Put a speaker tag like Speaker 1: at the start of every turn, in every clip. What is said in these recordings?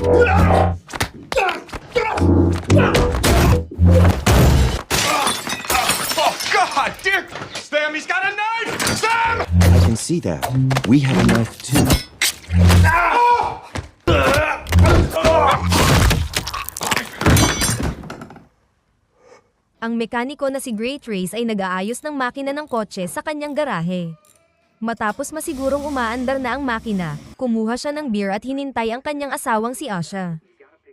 Speaker 1: Oh, God, dear! Sam, got a knife! Sam!
Speaker 2: I can see that. We have a knife too.
Speaker 3: Ang mekaniko na si Great Race ay nag-aayos ng makina ng kotse sa kanyang garahe. Matapos masigurong umaandar na ang makina, kumuha siya ng beer at hinintay ang kanyang asawang si Asha.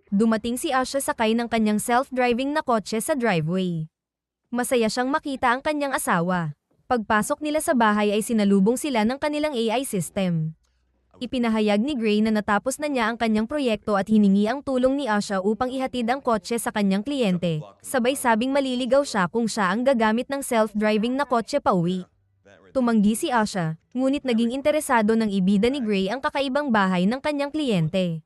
Speaker 3: Dumating si Asha sakay ng kanyang self-driving na kotse sa driveway. Masaya siyang makita ang kanyang asawa. Pagpasok nila sa bahay ay sinalubong sila ng kanilang AI system. Ipinahayag ni Gray na natapos na niya ang kanyang proyekto at hiningi ang tulong ni Asha upang ihatid ang kotse sa kanyang kliyente. Sabay sabing maliligaw siya kung siya ang gagamit ng self-driving na kotse pauwi. Tumanggi si Asha, ngunit naging interesado ng ibida ni Gray ang kakaibang bahay ng kanyang kliyente.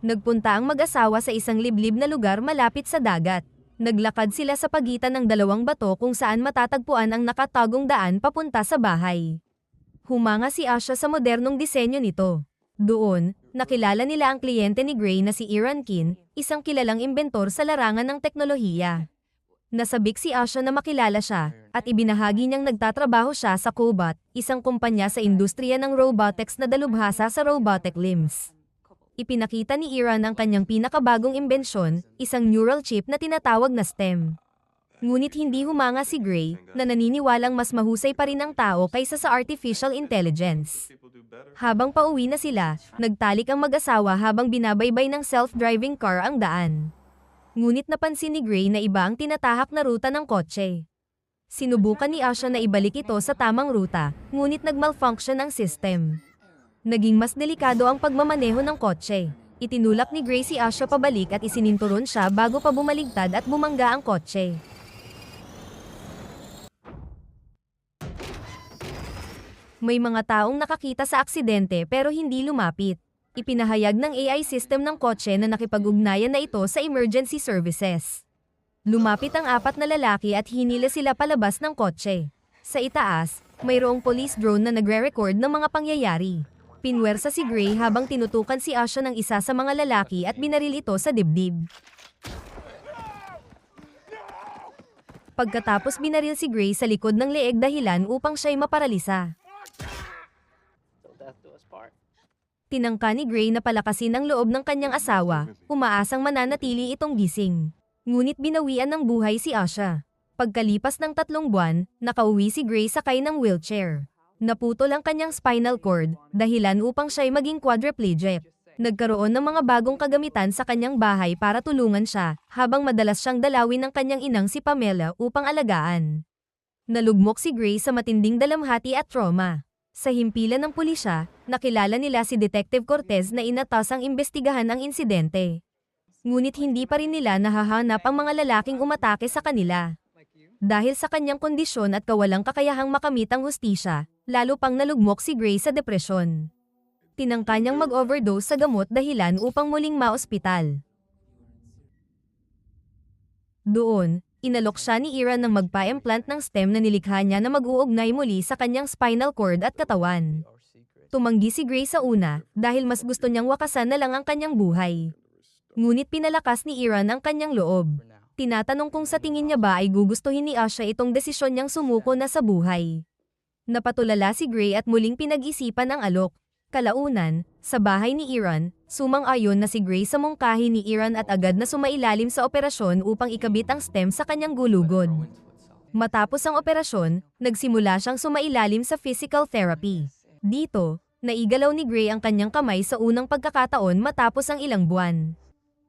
Speaker 3: Nagpunta ang mag-asawa sa isang liblib na lugar malapit sa dagat. Naglakad sila sa pagitan ng dalawang bato kung saan matatagpuan ang nakatagong daan papunta sa bahay. Humanga si Asha sa modernong disenyo nito. Doon, nakilala nila ang kliyente ni Gray na si Iran Kin, isang kilalang inventor sa larangan ng teknolohiya. Nasabik si Asha na makilala siya, at ibinahagi niyang nagtatrabaho siya sa Cobot, isang kumpanya sa industriya ng robotics na dalubhasa sa robotic limbs. Ipinakita ni Iran ang kanyang pinakabagong imbensyon, isang neural chip na tinatawag na STEM. Ngunit hindi humanga si Gray, na naniniwalang mas mahusay pa rin ang tao kaysa sa artificial intelligence. Habang pauwi na sila, nagtalik ang mag-asawa habang binabaybay ng self-driving car ang daan. Ngunit napansin ni Gray na iba ang tinatahak na ruta ng kotse. Sinubukan ni Asha na ibalik ito sa tamang ruta, ngunit nagmalfunction ang system. Naging mas delikado ang pagmamaneho ng kotse. Itinulak ni Gray si Asha pabalik at isininturon siya bago pa bumaligtad at bumangga ang kotse. May mga taong nakakita sa aksidente pero hindi lumapit. Ipinahayag ng AI system ng kotse na nakipag-ugnayan na ito sa emergency services. Lumapit ang apat na lalaki at hinila sila palabas ng kotse. Sa itaas, mayroong police drone na nagre-record ng mga pangyayari. Pinwersa si Gray habang tinutukan si Asha ng isa sa mga lalaki at binaril ito sa dibdib. Pagkatapos binaril si Gray sa likod ng leeg dahilan upang siya'y maparalisa. Tinangka ni Gray na palakasin ang loob ng kanyang asawa, umaasang mananatili itong gising. Ngunit binawian ng buhay si Asha. Pagkalipas ng tatlong buwan, nakauwi si Gray sakay ng wheelchair. Naputol ang kanyang spinal cord, dahilan upang siya'y maging quadriplegic. Nagkaroon ng mga bagong kagamitan sa kanyang bahay para tulungan siya, habang madalas siyang dalawin ng kanyang inang si Pamela upang alagaan. Nalugmok si Gray sa matinding dalamhati at trauma. Sa himpilan ng pulisya, nakilala nila si Detective Cortez na inatasang imbestigahan ang insidente. Ngunit hindi pa rin nila nahahanap ang mga lalaking umatake sa kanila. Dahil sa kanyang kondisyon at kawalang kakayahang makamit ang hustisya, lalo pang nalugmok si Gray sa depresyon. Tinangka niyang mag-overdose sa gamot dahilan upang muling maospital. Doon, inalok siya ni Ira ng magpa-implant ng stem na nilikha niya na mag-uugnay muli sa kanyang spinal cord at katawan. Tumanggi si Gray sa una dahil mas gusto niyang wakasan na lang ang kanyang buhay. Ngunit pinalakas ni Iran ang kanyang loob. Tinatanong kung sa tingin niya ba ay gugustuhin ni Asha itong desisyon niyang sumuko na sa buhay. Napatulala si Gray at muling pinag-isipan ang alok. Kalaunan, sa bahay ni Iran, sumang-ayon na si Gray sa mungkahi ni Iran at agad na sumailalim sa operasyon upang ikabit ang stem sa kanyang gulugod. Matapos ang operasyon, nagsimula siyang sumailalim sa physical therapy. Dito, naigalaw ni Gray ang kanyang kamay sa unang pagkakataon matapos ang ilang buwan.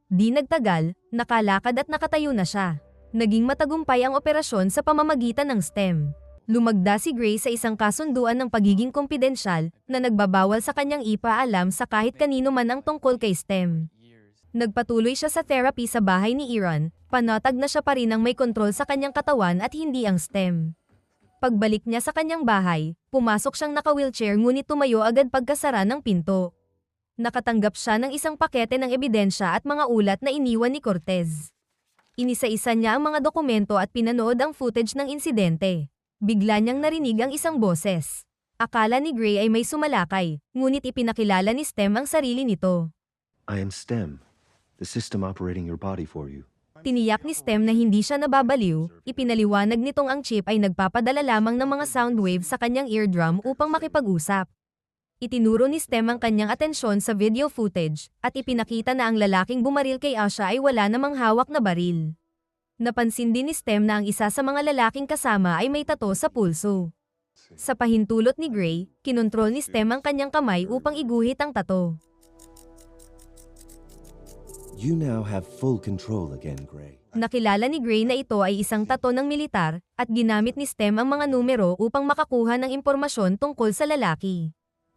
Speaker 3: Di nagtagal, nakalakad at nakatayo na siya. Naging matagumpay ang operasyon sa pamamagitan ng stem. Lumagda si Gray sa isang kasunduan ng pagiging kumpidensyal na nagbabawal sa kanyang ipaalam sa kahit kanino man ang tungkol kay STEM. Nagpatuloy siya sa therapy sa bahay ni Iran, panatag na siya pa rin ang may kontrol sa kanyang katawan at hindi ang STEM. Pagbalik niya sa kanyang bahay, pumasok siyang naka-wheelchair ngunit tumayo agad pagkasara ng pinto. Nakatanggap siya ng isang pakete ng ebidensya at mga ulat na iniwan ni Cortez. Inisa-isa niya ang mga dokumento at pinanood ang footage ng insidente. Bigla niyang narinig ang isang boses. Akala ni Gray ay may sumalakay, ngunit ipinakilala ni Stem ang sarili nito.
Speaker 2: I am STEM, the system operating your body for you.
Speaker 3: Tiniyak ni Stem na hindi siya nababaliw, ipinaliwanag nitong ang chip ay nagpapadala lamang ng mga sound waves sa kanyang eardrum upang makipag-usap. Itinuro ni Stem ang kanyang atensyon sa video footage, at ipinakita na ang lalaking bumaril kay Asha ay wala namang hawak na baril. Napansin din ni Stem na ang isa sa mga lalaking kasama ay may tato sa pulso. Sa pahintulot ni Gray, kinontrol ni Stem ang kanyang kamay upang iguhit ang tato.
Speaker 2: You now have full control again, Gray.
Speaker 3: Nakilala ni Gray na ito ay isang tato ng militar at ginamit ni STEM ang mga numero upang makakuha ng impormasyon tungkol sa lalaki.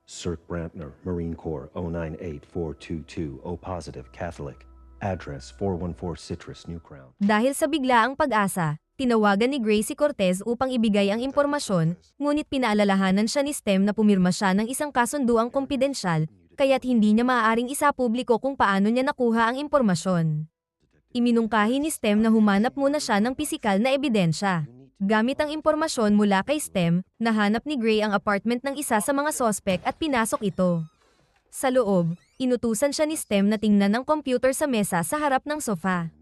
Speaker 2: Cirque Brantner, Marine Corps 098422, O positive, Catholic. Address 414 Citrus, New Crown.
Speaker 3: Dahil sa biglaang pag-asa, tinawagan ni Gray si Cortez upang ibigay ang impormasyon, ngunit pinaalalahanan siya ni STEM na pumirma siya ng isang kasunduang kumpidensyal, kaya't hindi niya maaaring isapubliko kung paano niya nakuha ang impormasyon. Iminungkahi ni STEM na humanap muna siya ng pisikal na ebidensya. Gamit ang impormasyon mula kay STEM, nahanap ni Gray ang apartment ng isa sa mga sospek at pinasok ito. Sa loob, inutusan siya ni STEM na tingnan ang computer sa mesa sa harap ng sofa.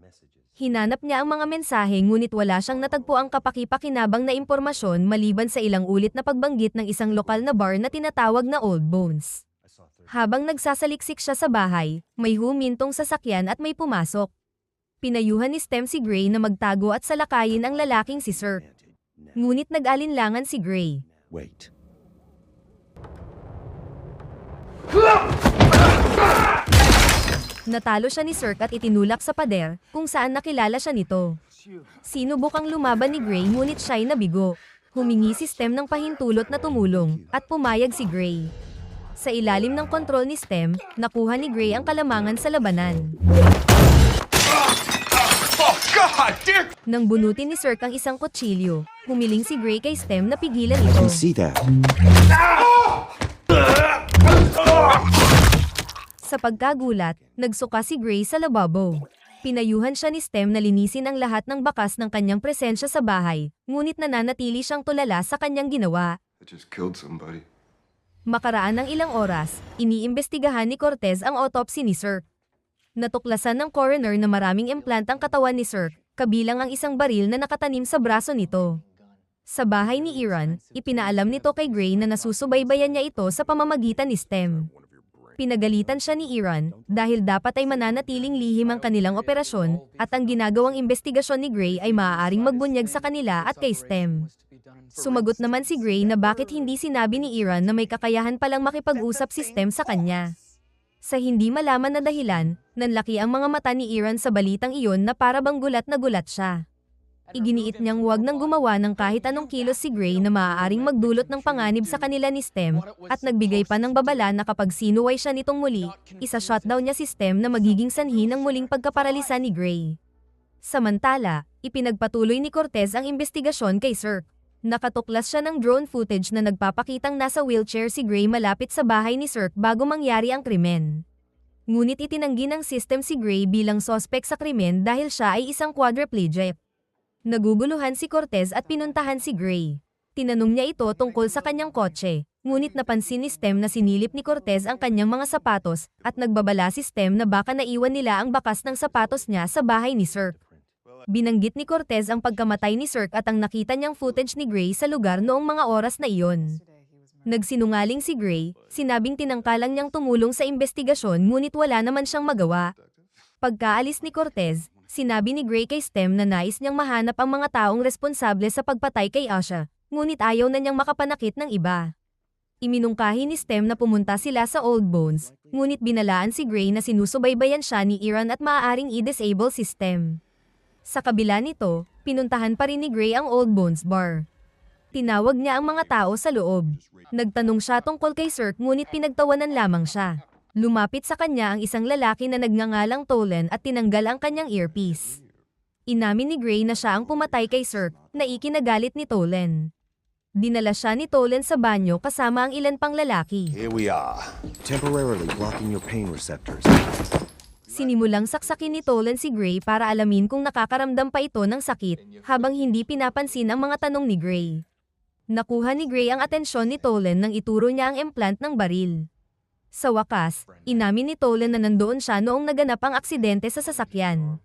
Speaker 3: Hinanap niya ang mga mensahe ngunit wala siyang natagpo ang kapaki-pakinabang na impormasyon maliban sa ilang ulit na pagbanggit ng isang lokal na bar na tinatawag na Old Bones. Habang nagsasaliksik siya sa bahay, may humintong sasakyan at may pumasok. Pinayuhan ni Stem si Gray na magtago at salakayin ang lalaking si Sir. Ngunit nag-alinlangan si Gray.
Speaker 2: Wait.
Speaker 3: Natalo siya ni Sirk at itinulak sa pader, kung saan nakilala siya nito. Sinubukang lumaban ni Gray ngunit siya'y nabigo. Humingi si Stem ng pahintulot na tumulong, at pumayag si Gray. Sa ilalim ng kontrol ni Stem, nakuha ni Gray ang kalamangan sa labanan. Nang bunutin ni Sirk ang isang kutsilyo, humiling si Gray kay Stem na pigilan
Speaker 2: I
Speaker 3: ito.
Speaker 2: can see that.
Speaker 3: Sa pagkagulat, nagsuka si Gray sa lababo. Pinayuhan siya ni Stem na linisin ang lahat ng bakas ng kanyang presensya sa bahay, ngunit nananatili siyang tulala sa kanyang ginawa.
Speaker 1: I just killed somebody.
Speaker 3: Makaraan ng ilang oras, iniimbestigahan ni Cortez ang autopsy ni Sir. Natuklasan ng coroner na maraming implant ang katawan ni Sir, kabilang ang isang baril na nakatanim sa braso nito. Sa bahay ni Iran, ipinaalam nito kay Gray na nasusubaybayan niya ito sa pamamagitan ni Stem. Pinagalitan siya ni Iran dahil dapat ay mananatiling lihim ang kanilang operasyon at ang ginagawang investigasyon ni Gray ay maaaring magbunyag sa kanila at kay Stem. Sumagot naman si Gray na bakit hindi sinabi ni Iran na may kakayahan palang makipag-usap si Stem sa kanya. Sa hindi malaman na dahilan, nanlaki ang mga mata ni Iran sa balitang iyon na para bang gulat na gulat siya. Iginiit niyang huwag nang gumawa ng kahit anong kilos si Gray na maaaring magdulot ng panganib sa kanila ni Stem at nagbigay pa ng babala na kapag sinuway siya nitong muli, isa-shutdown niya si Stem na magiging sanhi ng muling pagkaparalisa ni Gray. Samantala, ipinagpatuloy ni Cortez ang investigasyon kay Sir. Nakatuklas siya ng drone footage na nagpapakitang nasa wheelchair si Gray malapit sa bahay ni Sir bago mangyari ang krimen. Ngunit itinanggi ng system si Gray bilang sospek sa krimen dahil siya ay isang quadriplegic. Naguguluhan si Cortez at pinuntahan si Gray. Tinanong niya ito tungkol sa kanyang kotse, ngunit napansin ni Stem na sinilip ni Cortez ang kanyang mga sapatos at nagbabala si Stem na baka naiwan nila ang bakas ng sapatos niya sa bahay ni Sir. Binanggit ni Cortez ang pagkamatay ni Sirk at ang nakita niyang footage ni Gray sa lugar noong mga oras na iyon. Nagsinungaling si Gray, sinabing tinangkalang niyang tumulong sa investigasyon ngunit wala naman siyang magawa. Pagkaalis ni Cortez, sinabi ni Gray kay Stem na nais niyang mahanap ang mga taong responsable sa pagpatay kay Asha, ngunit ayaw na niyang makapanakit ng iba. Iminungkahi ni Stem na pumunta sila sa Old Bones, ngunit binalaan si Gray na sinusubaybayan siya ni Iran at maaaring i-disable si Stem. Sa kabila nito, pinuntahan pa rin ni Gray ang Old Bones Bar. Tinawag niya ang mga tao sa loob. Nagtanong siya tungkol kay Sir ngunit pinagtawanan lamang siya. Lumapit sa kanya ang isang lalaki na nagngangalang Tolan at tinanggal ang kanyang earpiece. Inamin ni Gray na siya ang pumatay kay Sir, na ikinagalit ni Tolan. Dinala siya ni Tolan sa banyo kasama ang ilan pang lalaki.
Speaker 1: Here we are.
Speaker 2: Temporarily blocking your pain receptors.
Speaker 3: Sinimulang saksakin ni Tolan si Gray para alamin kung nakakaramdam pa ito ng sakit, habang hindi pinapansin ang mga tanong ni Gray. Nakuha ni Gray ang atensyon ni Tolan nang ituro niya ang implant ng baril. Sa wakas, inamin ni Tolan na nandoon siya noong naganap ang aksidente sa sasakyan.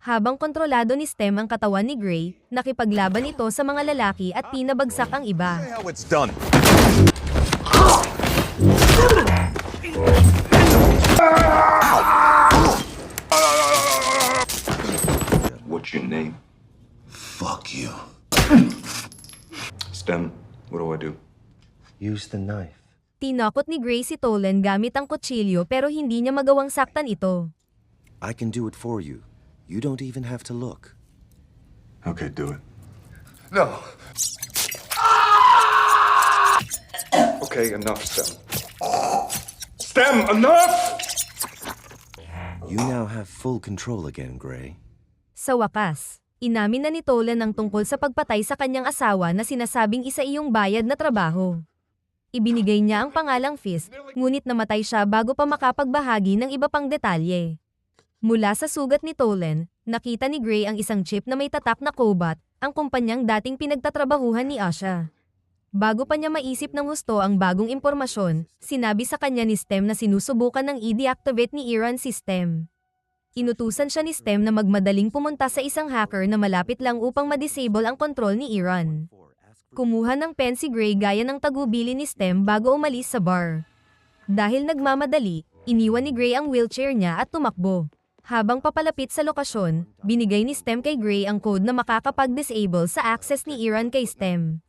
Speaker 3: Habang kontrolado ni Stem ang katawan ni Gray, nakipaglaban ito sa mga lalaki at pinabagsak ang iba.
Speaker 4: What's your name?
Speaker 5: Fuck you.
Speaker 4: Stem, what do I do?
Speaker 2: Use the knife.
Speaker 3: Tinakot ni Gray si Tolan gamit ang kutsilyo pero hindi niya magawang saktan ito.
Speaker 5: I can do it for you. You don't even have to look.
Speaker 4: Okay, do it.
Speaker 1: No. Okay, enough, Stem. Stem, enough!
Speaker 5: You now have full control again, Gray.
Speaker 3: Sa wakas, inamin na ni Tolan ang tungkol sa pagpatay sa kanyang asawa na sinasabing isa iyong bayad na trabaho. Ibinigay niya ang pangalang Fist, ngunit namatay siya bago pa makapagbahagi ng iba pang detalye. Mula sa sugat ni Tolan, nakita ni Gray ang isang chip na may tatak na Cobot, ang kumpanyang dating pinagtatrabahuhan ni Asha. Bago pa niya maisip ng gusto ang bagong impormasyon, sinabi sa kanya ni Stem na sinusubukan ng i-deactivate ni Iran si Stem. Inutusan siya ni Stem na magmadaling pumunta sa isang hacker na malapit lang upang ma-disable ang kontrol ni Iran. Kumuha ng pen Gray gaya ng tagubili ni Stem bago umalis sa bar. Dahil nagmamadali, iniwan ni Gray ang wheelchair niya at tumakbo. Habang papalapit sa lokasyon, binigay ni Stem kay Gray ang code na makakapag-disable sa access ni Iran kay Stem.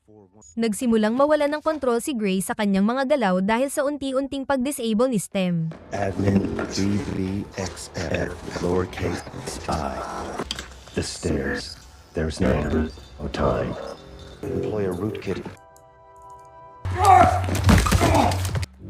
Speaker 3: Nagsimulang mawala ng kontrol si Gray sa kanyang mga galaw dahil sa unti-unting pag-disable ni Stem.
Speaker 2: Admin BBXF lowercase i. The stairs. There's no time. Employ a rootkit.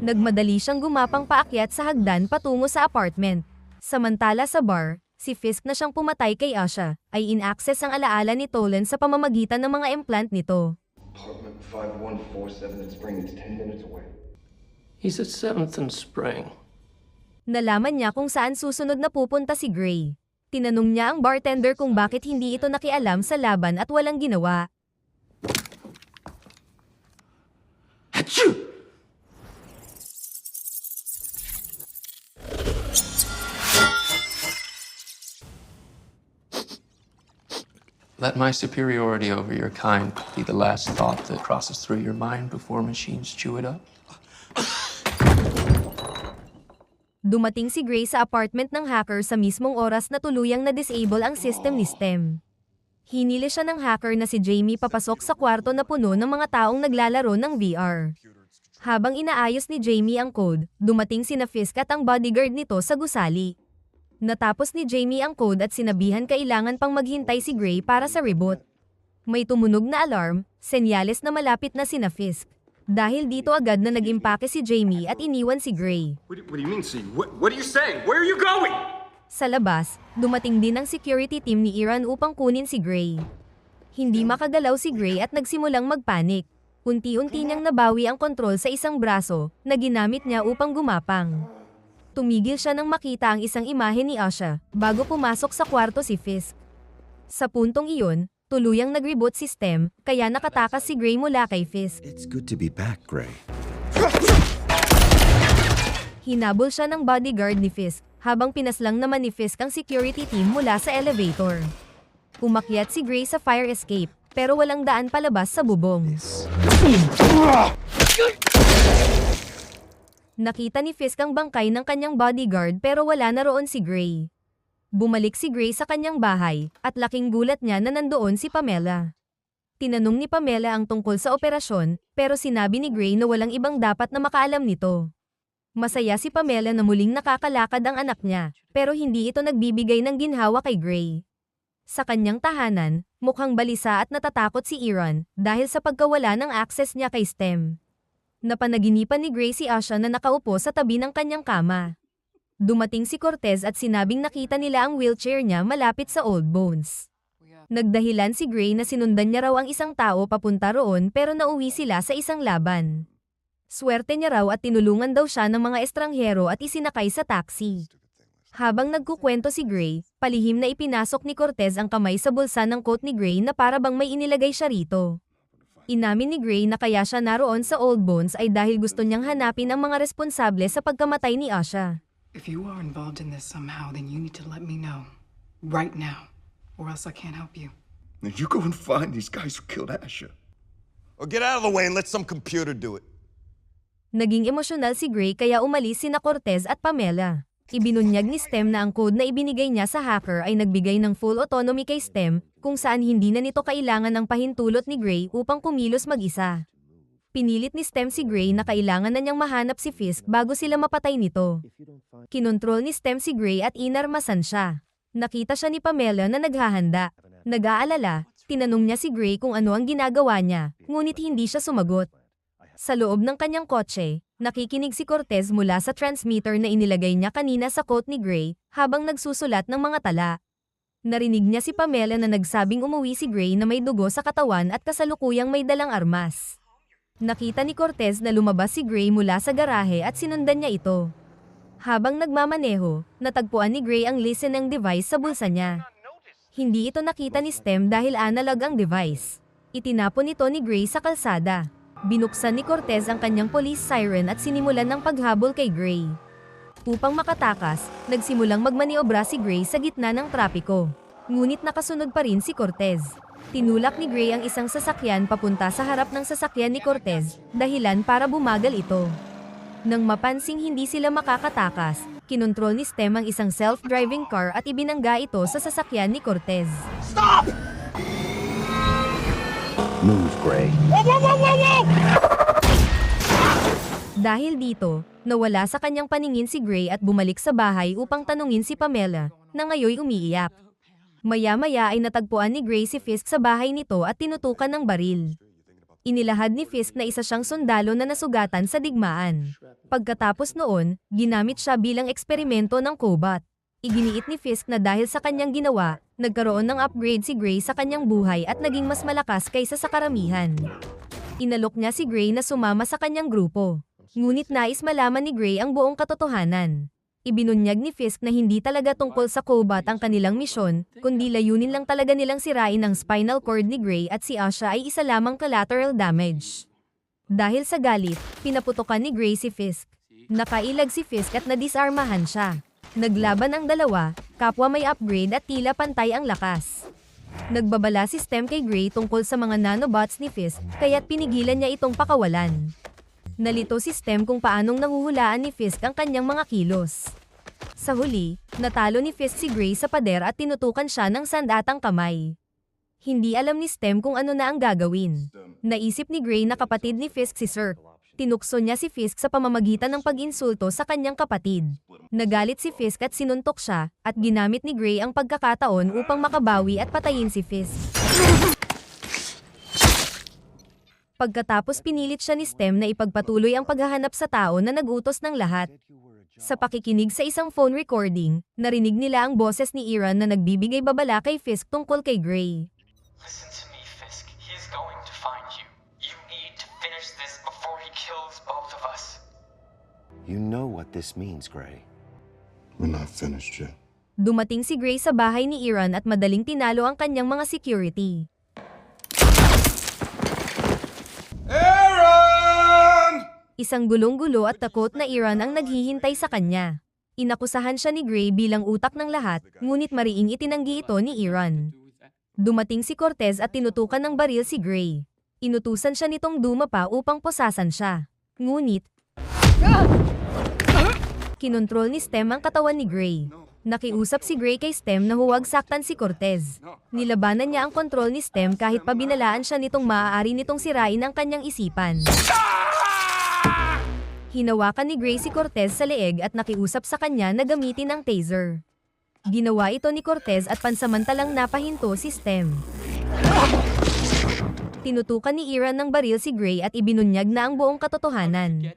Speaker 3: Nagmadali siyang gumapang paakyat sa hagdan patungo sa apartment. Samantala sa bar, si Fisk na siyang pumatay kay Asha, ay in-access ang alaala ni Tolan sa pamamagitan ng mga implant nito.
Speaker 4: Apartment 5147 in Spring. It's 10 minutes away.
Speaker 6: He's at 7th and Spring.
Speaker 3: Nalaman niya kung saan susunod na pupunta si Gray. Tinanong niya ang bartender kung bakit hindi ito nakialam sa laban at walang ginawa.
Speaker 6: Let my superiority over your kind be the last thought that crosses through your mind before machines chew it up.
Speaker 3: Dumating si Gray sa apartment ng hacker sa mismong oras na tuluyang na-disable ang system ni Stem. Hinili siya ng hacker na si Jamie papasok sa kwarto na puno ng mga taong naglalaro ng VR. Habang inaayos ni Jamie ang code, dumating sina Fisk at ang bodyguard nito sa gusali. Natapos ni Jamie ang code at sinabihan kailangan pang maghintay si Gray para sa reboot. May tumunog na alarm, senyales na malapit na sina Fisk. Dahil dito agad na nag-impake si Jamie at iniwan si Gray.
Speaker 1: What do, you mean, see? What, what are you saying? Where are you going?
Speaker 3: Sa labas, dumating din ang security team ni Iran upang kunin si Gray. Hindi makagalaw si Gray at nagsimulang magpanik. Unti-unti niyang nabawi ang kontrol sa isang braso na ginamit niya upang gumapang. Tumigil siya nang makita ang isang imahe ni Asha bago pumasok sa kwarto si Fisk. Sa puntong iyon, tuluyang nag-reboot system kaya nakatakas si Gray mula kay Fisk.
Speaker 5: It's good to be back, Gray.
Speaker 3: Hinabol siya ng bodyguard ni Fisk, habang pinaslang naman ni Fisk ang security team mula sa elevator. Umakyat si Gray sa fire escape, pero walang daan palabas sa bubong. Nakita ni Fisk ang bangkay ng kanyang bodyguard pero wala na roon si Gray. Bumalik si Gray sa kanyang bahay, at laking gulat niya na nandoon si Pamela. Tinanong ni Pamela ang tungkol sa operasyon, pero sinabi ni Gray na walang ibang dapat na makaalam nito. Masaya si Pamela na muling nakakalakad ang anak niya, pero hindi ito nagbibigay ng ginhawa kay Gray. Sa kanyang tahanan, mukhang balisa at natatakot si Iran dahil sa pagkawala ng access niya kay STEM. Napanaginipan ni Gray si Asha na nakaupo sa tabi ng kanyang kama. Dumating si Cortez at sinabing nakita nila ang wheelchair niya malapit sa Old Bones. Nagdahilan si Gray na sinundan niya raw ang isang tao papunta roon pero nauwi sila sa isang laban. Swerte niya raw at tinulungan daw siya ng mga estranghero at isinakay sa taxi. Habang nagkukwento si Gray, palihim na ipinasok ni Cortez ang kamay sa bulsa ng coat ni Gray na para bang may inilagay siya rito. Inamin ni Gray na kaya siya naroon sa Old Bones ay dahil gusto niyang hanapin ang mga responsable sa pagkamatay ni Asha.
Speaker 7: If you are involved in this somehow, then you need to let me know. Right now. Or else I can't help you.
Speaker 8: Then you go and find these guys who killed Asher.
Speaker 9: Or get out of the way and let some computer do it.
Speaker 3: Naging emosyonal si Gray kaya umalis sina Cortez at Pamela. Ibinunyag ni Stem na ang code na ibinigay niya sa hacker ay nagbigay ng full autonomy kay Stem kung saan hindi na nito kailangan ng pahintulot ni Gray upang kumilos mag-isa. Pinilit ni Stem si Gray na kailangan na niyang mahanap si Fisk bago sila mapatay nito. Kinontrol ni Stem si Gray at inarmasan siya. Nakita siya ni Pamela na naghahanda. Nag-aalala, tinanong niya si Gray kung ano ang ginagawa niya, ngunit hindi siya sumagot. Sa loob ng kanyang kotse, nakikinig si Cortez mula sa transmitter na inilagay niya kanina sa coat ni Gray habang nagsusulat ng mga tala. Narinig niya si Pamela na nagsabing umuwi si Gray na may dugo sa katawan at kasalukuyang may dalang armas. Nakita ni Cortez na lumabas si Gray mula sa garahe at sinundan niya ito. Habang nagmamaneho, natagpuan ni Gray ang listening device sa bulsa niya. Hindi ito nakita ni Stem dahil analog ang device. Itinapon ito ni Gray sa kalsada. Binuksan ni Cortez ang kanyang police siren at sinimulan ng paghabol kay Gray. Upang makatakas, nagsimulang magmaniobra si Gray sa gitna ng trapiko. Ngunit nakasunod pa rin si Cortez. Tinulak ni Gray ang isang sasakyan papunta sa harap ng sasakyan ni Cortez, dahilan para bumagal ito. Nang mapansing hindi sila makakatakas, kinontrol ni Stem ang isang self-driving car at ibinangga ito sa sasakyan ni Cortez.
Speaker 2: Move, Gray.
Speaker 3: Dahil dito, nawala sa kanyang paningin si Gray at bumalik sa bahay upang tanungin si Pamela, na ngayoy umiiyak. Maya-maya ay natagpuan ni Gray si Fisk sa bahay nito at tinutukan ng baril. Inilahad ni Fisk na isa siyang sundalo na nasugatan sa digmaan. Pagkatapos noon, ginamit siya bilang eksperimento ng Cobot. Iginiit ni Fisk na dahil sa kanyang ginawa, nagkaroon ng upgrade si Gray sa kanyang buhay at naging mas malakas kaysa sa karamihan. Inalok niya si Gray na sumama sa kanyang grupo. Ngunit nais malaman ni Gray ang buong katotohanan. Ibinunyag ni Fisk na hindi talaga tungkol sa Cobot ang kanilang misyon, kundi layunin lang talaga nilang sirain ang spinal cord ni Gray at si Asha ay isa lamang collateral damage. Dahil sa galit, pinaputokan ni Gray si Fisk. Nakailag si Fisk at nadisarmahan siya. Naglaban ang dalawa, kapwa may upgrade at tila pantay ang lakas. Nagbabala si Stem kay Gray tungkol sa mga nanobots ni Fisk, kaya't pinigilan niya itong pakawalan. Nalito si Stem kung paanong nanguhulaan ni Fisk ang kanyang mga kilos. Sa huli, natalo ni Fisk si Gray sa pader at tinutukan siya ng sandatang kamay. Hindi alam ni Stem kung ano na ang gagawin. Naisip ni Gray na kapatid ni Fisk si Sir. Tinukso niya si Fisk sa pamamagitan ng pag-insulto sa kanyang kapatid. Nagalit si Fisk at sinuntok siya, at ginamit ni Gray ang pagkakataon upang makabawi at patayin si Fisk. Pagkatapos pinilit siya ni Stem na ipagpatuloy ang paghahanap sa tao na nagutos ng lahat. Sa pakikinig sa isang phone recording, narinig nila ang boses ni Iran na nagbibigay babala kay Fisk tungkol kay Gray.
Speaker 5: You know what this means, Gray.
Speaker 8: We're not finished yet.
Speaker 3: Dumating si Gray sa bahay ni Iran at madaling tinalo ang kanyang mga security.
Speaker 1: Aaron!
Speaker 3: Isang gulong-gulo at takot na Iran ang naghihintay sa kanya. Inakusahan siya ni Gray bilang utak ng lahat, ngunit mariing itinanggi ito ni Iran. Dumating si Cortez at tinutukan ng baril si Gray. Inutusan siya nitong dumapa upang posasan siya. Ngunit, kinontrol ni Stem ang katawan ni Gray. Nakiusap si Gray kay Stem na huwag saktan si Cortez. Nilabanan niya ang kontrol ni Stem kahit pabinalaan siya nitong maaari nitong sirain ang kanyang isipan. Hinawakan ni Gray si Cortez sa leeg at nakiusap sa kanya na gamitin ang taser. Ginawa ito ni Cortez at pansamantalang napahinto si Stem. Tinutukan ni Iran ng baril si Gray at ibinunyag na ang buong katotohanan.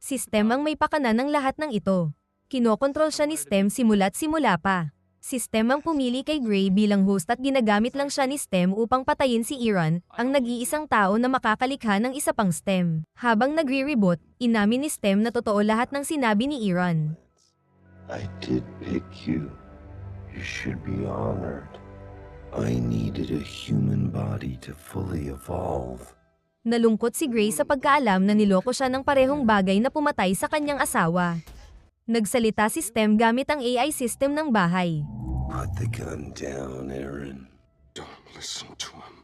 Speaker 3: Si Stem ang may pakana ng lahat ng ito. Kinokontrol siya ni Stem simula't simula pa. Si Stem ang pumili kay Gray bilang host at ginagamit lang siya ni Stem upang patayin si Iran, ang nag-iisang tao na makakalikha ng isa pang Stem. Habang nagre-reboot, inamin ni Stem na totoo lahat ng sinabi ni Iran.
Speaker 8: I did pick you. You should be honored. I needed a human body to fully evolve.
Speaker 3: Nalungkot si Gray sa pagkaalam na niloko siya ng parehong bagay na pumatay sa kanyang asawa. Nagsalita si Stem gamit ang AI system ng bahay.
Speaker 8: Put the gun down, Aaron.
Speaker 1: Don't listen to him.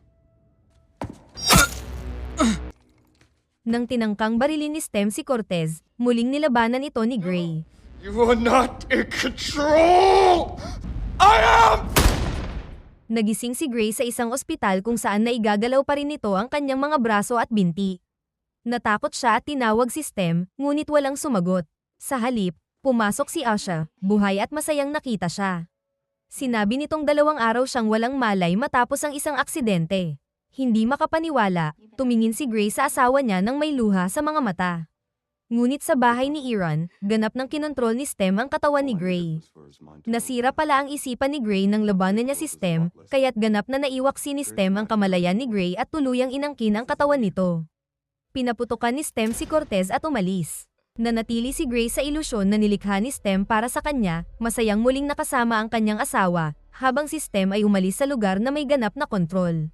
Speaker 3: Nang tinangkang barilin ni Stem si Cortez, muling nilabanan ito ni Gray.
Speaker 1: You are not in control! I am!
Speaker 3: Nagising si Gray sa isang ospital kung saan naigagalaw pa rin nito ang kanyang mga braso at binti. Natakot siya at tinawag si Stem, ngunit walang sumagot. Sa halip, pumasok si Asha, buhay at masayang nakita siya. Sinabi nitong dalawang araw siyang walang malay matapos ang isang aksidente. Hindi makapaniwala, tumingin si Gray sa asawa niya nang may luha sa mga mata. Ngunit sa bahay ni Iran, ganap ng kinontrol ni Stem ang katawan ni Gray. Nasira pala ang isipan ni Gray nang labanan niya si Stem, kaya't ganap na naiwaksi ni Stem ang kamalayan ni Gray at tuluyang inangkin ang katawan nito. Pinaputukan ni Stem si Cortez at umalis. Nanatili si Gray sa ilusyon na nilikha ni Stem para sa kanya, masayang muling nakasama ang kanyang asawa, habang si Stem ay umalis sa lugar na may ganap na kontrol.